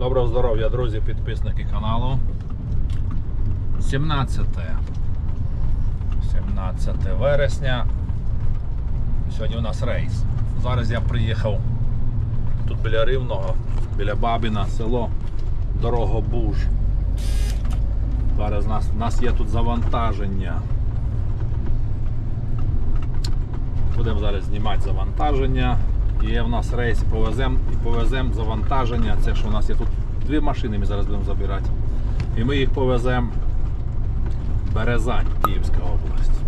Доброго здоров'я, друзі, підписники каналу. 17. 17 вересня. Сьогодні у нас рейс. Зараз я приїхав тут біля Рівного, біля Бабіна, село Дорогобуж. Зараз у нас, у нас є тут завантаження. Будемо зараз знімати завантаження. Є в нас рейс, повеземо і повеземо завантаження. Це що у нас є тут дві машини, ми зараз будемо забирати. І ми їх повеземо в Березань, Київська область.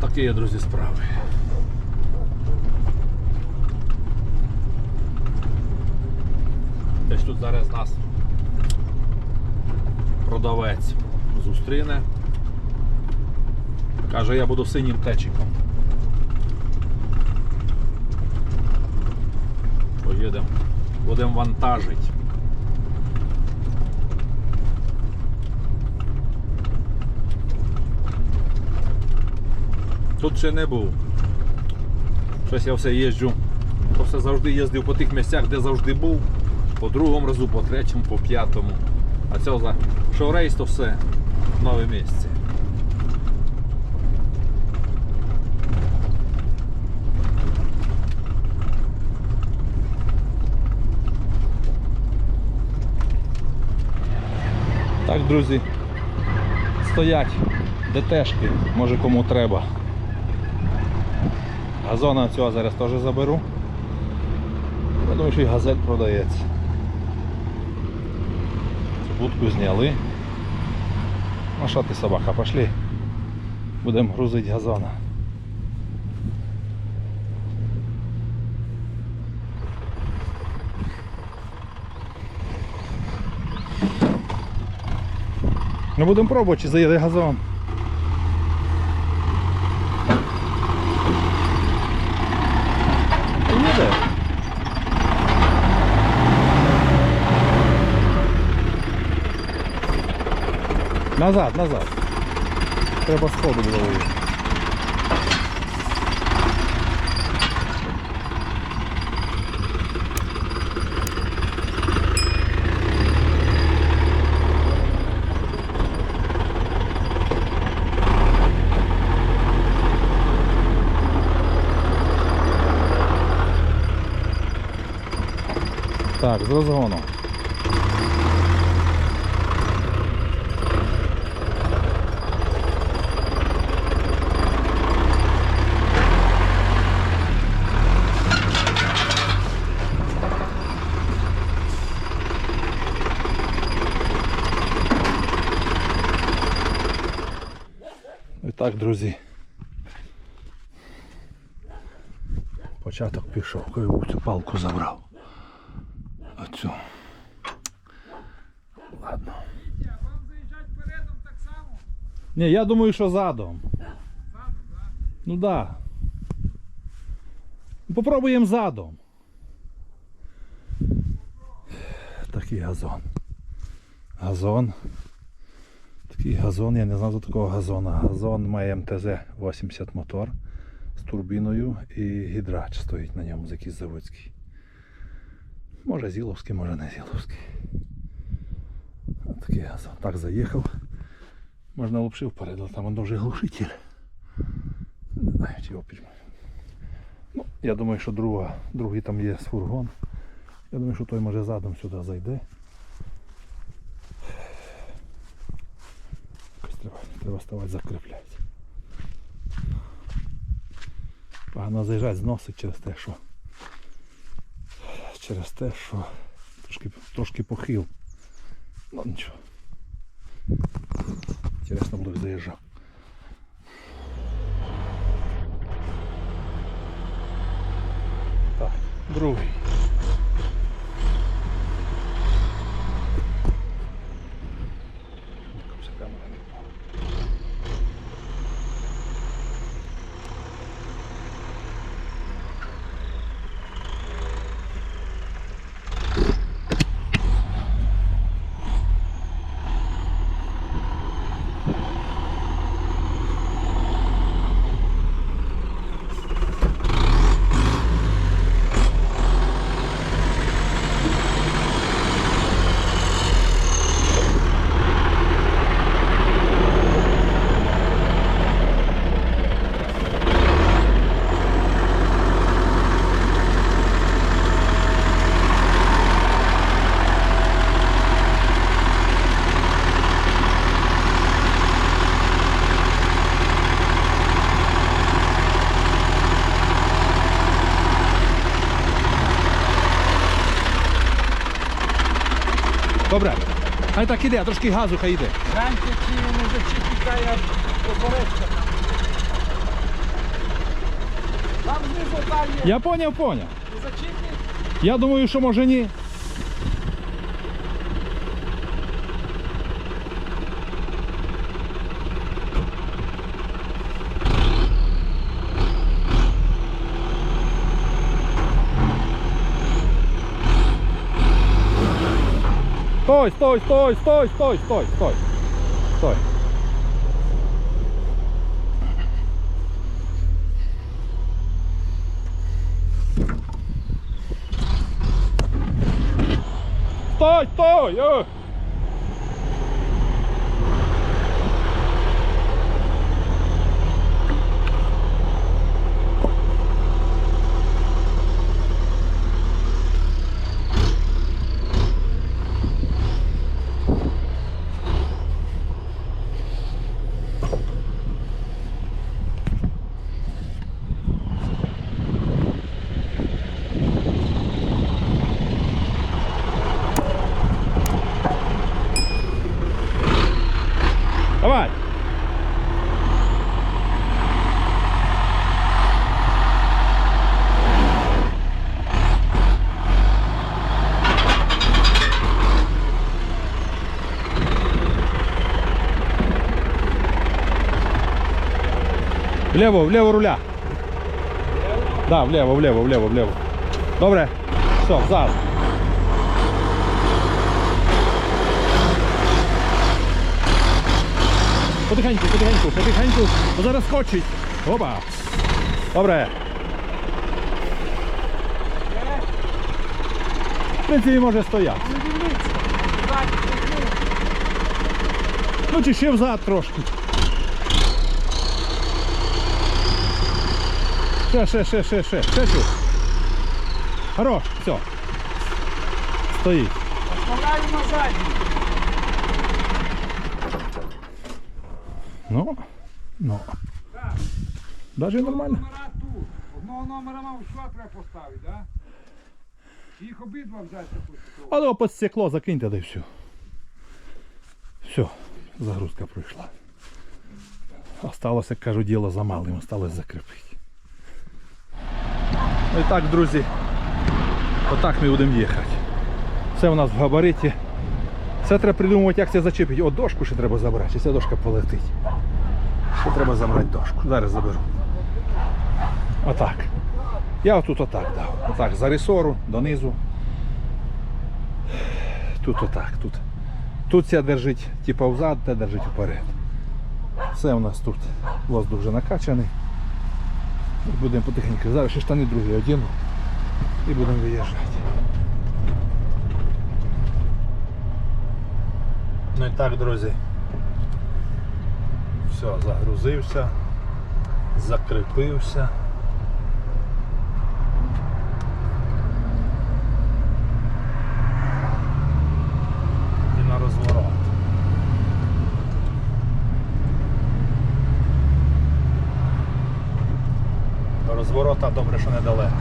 Такі є, друзі, справи. Десь тут зараз нас продавець зустріне. Каже, я буду синім течиком. Поїдемо, будемо вантажити. Тут ще не був. Щось я все їжджу. То все завжди їздив по тих місцях, де завжди був. По другому разу, по третьому, по п'ятому. А це за що рейс, то все нове місце. Так, друзі, стоять ДТшки, може кому треба. Газона цього зараз теж заберу. Я думаю, що і газель продається. Цю будку зняли. Маша що ти собака, пошли. Будемо грузити газона. Ну будемо пробувати, чи заїде газон. Їде. Назад, назад. Треба сходу було виїхати. Так, з розгону. Так, друзі. Початок пішов, коли цю палку забрав. Оцю. Ладно. Вам заїжджати передом так само? Ні, я думаю, що задом. Задом, так? Ну да. Попробуємо задом. Такий газон. Газон. Такий газон, я не знав за такого газона. Газон має МТЗ-80 мотор з турбіною і гідрач стоїть на ньому, з якийсь заводський. Може Зіловський, може не Зіловський. Такий газон. Так заїхав. Можна лапши вперед, але там он дуже глушитель. Не знаю, чи його підійму. Ну, я думаю, що друга, другий там є фургон. Я думаю, що той може задом сюди зайде. Якось треба, треба ставати закріпляти. Погано заїжджати, зносить через те, що через те, що трошки, трошки похил. Ну нічого. Інтересно буде заїжджав. Так, другий. Добре. Хай так іде, трошки газу хай йде. Гляньте, ці не зачіпітає поперечка там. Там знизу далі Я поняв, поняв. не. Я думаю, що може ні. Стой, стой, стой, стой, стой, стой, стой. Стой. Стой, стой! Е! Влево, влево руля. Да, влево, влево, влево, влево. Добре. Все, взад. Потихеньку, потихеньку, потихеньку, бо зараз скочить. Опа. Добре. В принципі, може стояти. Ну чи ще взад трошки. Ще, ще, ще, ще, ще, ще чуть. Хорош, все. Стоїть. Оставляю на задній. Ну, ну. Так. Даже нормально. Номера тут. Одного номера нам що треба поставити, так? Їх обидва взяти таку. А ну під стекло закиньте, да і все. Все, загрузка пройшла. Осталося, як кажу, діло за малим, осталось закріпити. Ну і так, друзі, отак ми будемо їхати. Все у нас в габариті. Все треба придумувати, як це зачепити. О, дошку ще треба забрати, чи ця дошка полетить. Ще треба забрати дошку. Зараз заберу. Отак. Я отут отак дав. Отак, за ресору, донизу. Тут отак. Тут. Тут ця держить типа взад, та держить вперед. Все у нас тут. Воздух вже накачаний. Будемо потихеньку. Зараз ще штани другі одіну і будемо виїжджати. Ну і так, друзі. Все, загрузився, закріпився. І на розворот. До розворота добре, що недалеко.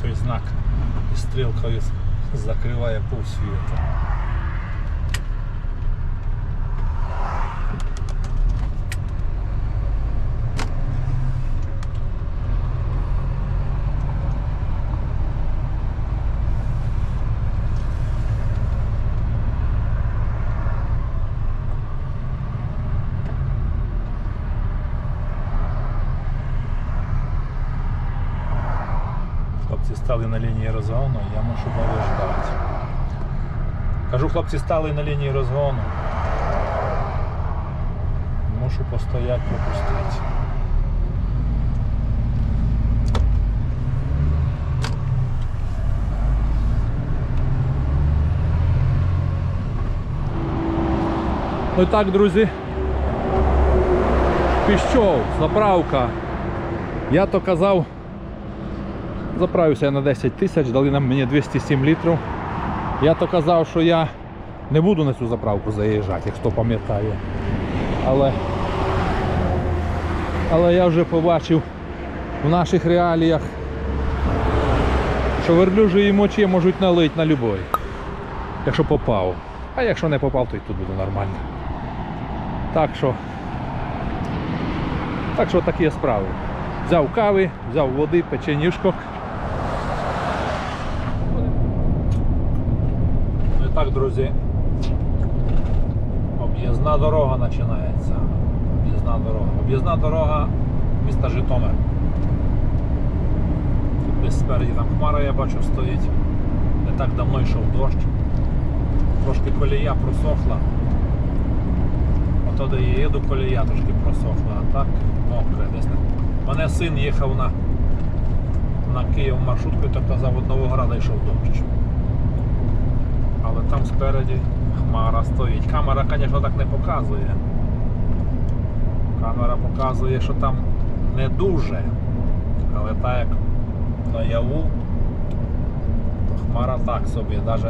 Цей знак із стрілкою закриває півсвіту. Хлопці розгону, я мушу ждати. Кажу, хлопці стали на лінії розгону. Мушу постояти, пропустити. Ну і так, друзі. Піщов, заправка. Я то казав, Заправився я на 10 тисяч, дали нам мені 207 літрів. Я то казав, що я не буду на цю заправку заїжджати, як хто пам'ятає. Але, але я вже побачив в наших реаліях, що верблюжої мочі можуть налити на любой, якщо попав. А якщо не попав, то і тут буде нормально. Так що, так що такі справи. Взяв кави, взяв води, печенюшко. Друзі, об'їзна дорога починається. Об'їзна дорога. Об'їзна дорога міста Житомир. Десь спереді там хмара, я бачу, стоїть. Не так давно йшов дощ. Трошки колія просохла. Ото де я їду, колія трошки просохла, а так мокре десь. не- Мене син їхав на, на Київ маршруткою, то казав, від Новограда йшов дощ. Але там спереді хмара стоїть. Камера, звісно, так не показує. Камера показує, що там не дуже. Але так як наяву, то хмара так собі, навіть,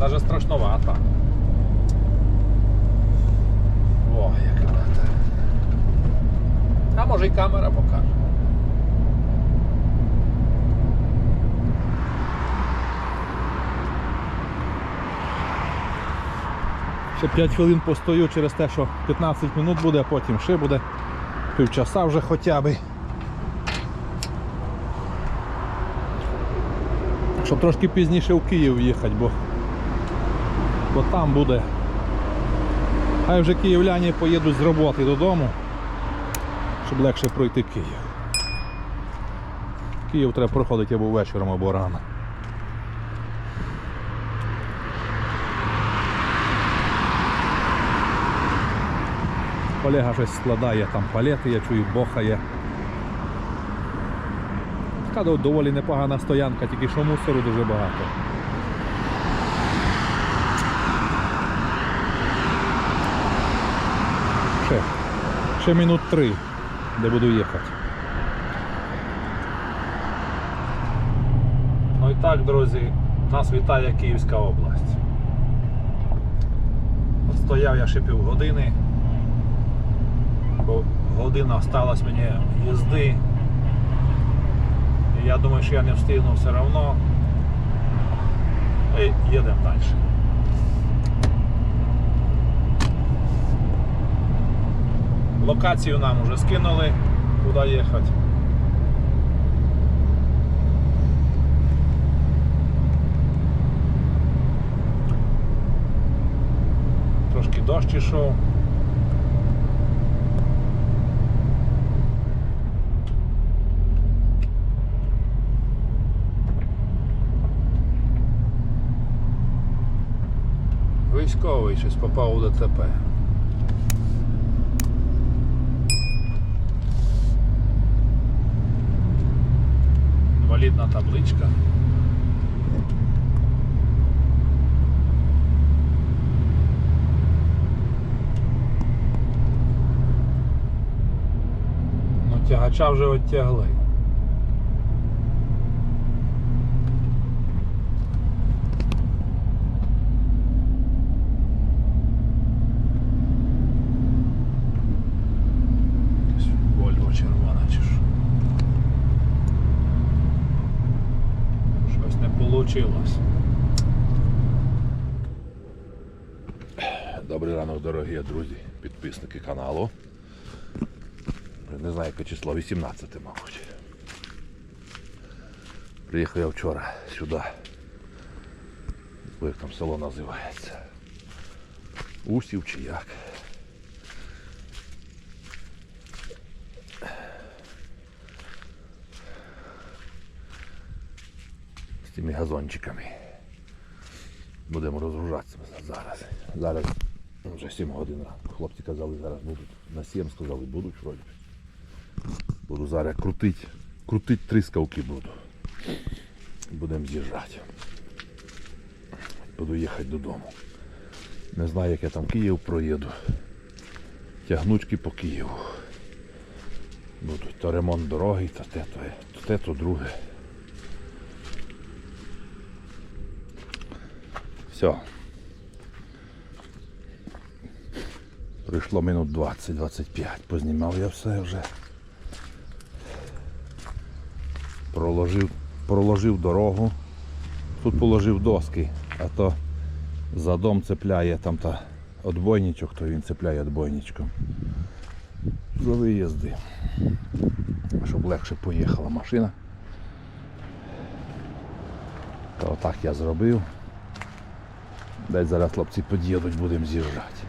навіть, страшновата. О, яка. А може і камера покаже. Ще 5 хвилин постою через те, що 15 минут буде, а потім ще буде півчаса вже хоча б. Щоб трошки пізніше в Київ їхати, бо, бо там буде. Хай вже київляні поїдуть з роботи додому, щоб легше пройти Київ. Київ треба проходити або вечором, або рано. Колега щось складає там палети, я чую, бохає. Така доволі непогана стоянка, тільки що мусору дуже багато. Ще, ще минут три, де буду їхати. Ну і так, друзі, нас вітає Київська область. Стояв я ще півгодини, година осталась мені їзди. Я думаю, що я не встигну все одно. І їдемо далі. Локацію нам вже скинули, куди їхати. Трошки дощ ішов. Військовий щось попав у ДТП. Інвалідна табличка. Ну, тягача вже оттягли. Якась Вольво червона чи що. Щось не вийшло. Добрий друзі, підписники каналу. Не знаю, яке число, 18, мабуть. Приїхав я вчора сюди. Як там село називається? Усів чи як? З тими газончиками. Будемо розгружатися зараз. Зараз вже 7 годин. ранку. Хлопці казали, зараз будуть. На 7 сказали, будуть вроді. Буду зараз крутити. Крутити трискавки буду. Будемо з'їжджати. Буду їхати додому. Не знаю, як я там Київ проїду. Тягнучки по Києву. будуть. То ремонт дороги, то те, то, то те, то друге. Все. Прийшло минут 20-25. Познімав я все вже. Проложив, проложив дорогу. Тут положив доски, а то за дом цепляє там та отбойничок, то він цепляє отбойничком. За виїзди. Щоб легше поїхала машина. То отак я зробив. Десь зараз хлопці під'їдуть, будемо з'їжджати.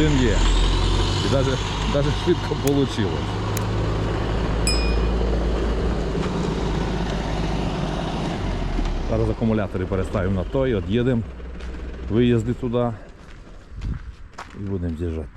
Один є. І навіть, навіть швидко вийшло. Зараз акумулятори переставимо на той, від'їдемо, виїзди туди і будемо з'їжджати.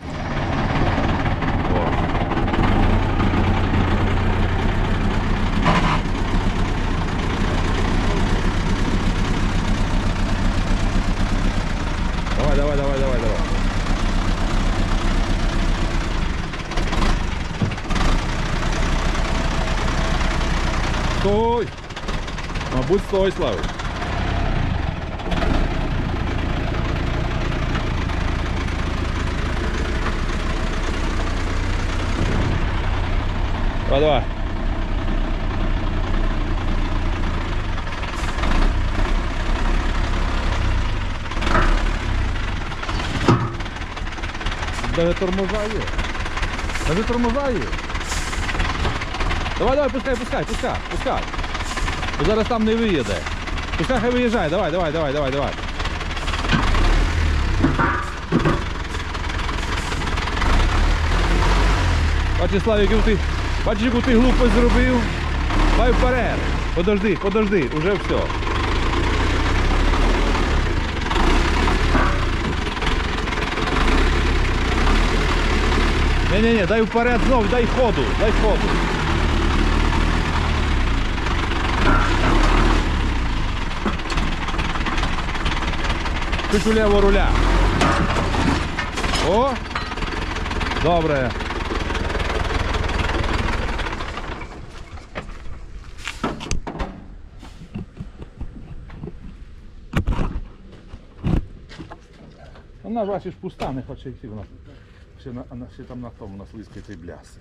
Стой! Мабуть, стой, Славик. Давай, давай. Даже тормоза є. Даже тормоза є. Давай, давай, пускай, пускай, пускай, пускай. Бо зараз там не виїде. Пускай хай виїжджає, давай, давай, давай, давай, давай. Бачиш, Славік, ти, бачиш, яку ти глупость зробив. Давай вперед. Подожди, подожди, уже все. Не-не-не, дай вперед знов, дай ходу, дай ходу. Чуть уліво руля. О! Добре. Вона бачиш пуста, не хоче йти вона. Ще, на, на- ще там на тому на слизькій цей бляси.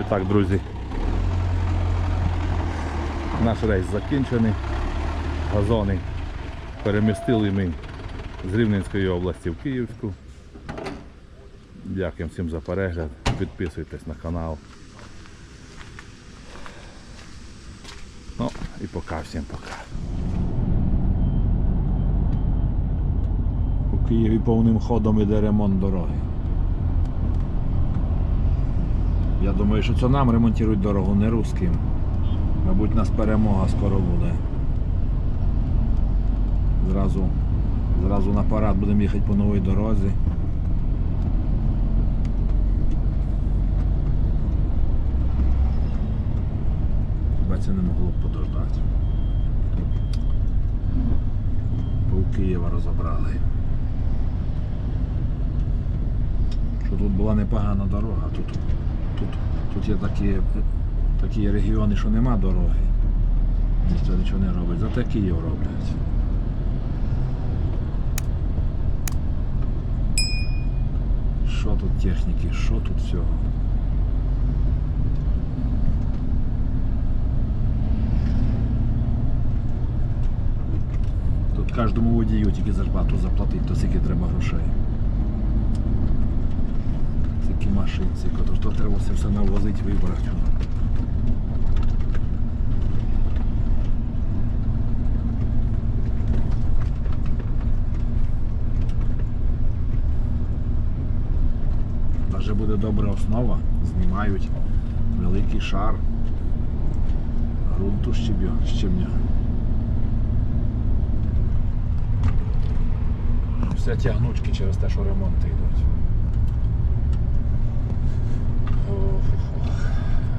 І так, друзі. Наш рейс закінчений. Газони перемістили ми з Рівненської області в Київську. Дякуємо всім за перегляд. Підписуйтесь на канал. Ну і пока всім пока. У Києві повним ходом іде ремонт дороги. Я думаю, що це нам ремонтують дорогу, не русським. Мабуть, нас перемога скоро буде. Зразу, зразу на парад будемо їхати по новій дорозі. Хіба це не могло б подождати. Пол Києва розібрали. Що тут була непогана дорога. Тут, тут, тут є такі, такі регіони, що нема дороги. Ніхто нічого не робить. Зате Київ роблять. Що тут техніки, що тут всього? Тут кожному водію тільки зарплату заплатити, то скільки треба грошей. Такі машинці, то, треба все, навозити, вибрати. Даже буде добра основа, знімають великий шар щебня. щебня. Все тягнучки через те, що ремонти йдуть.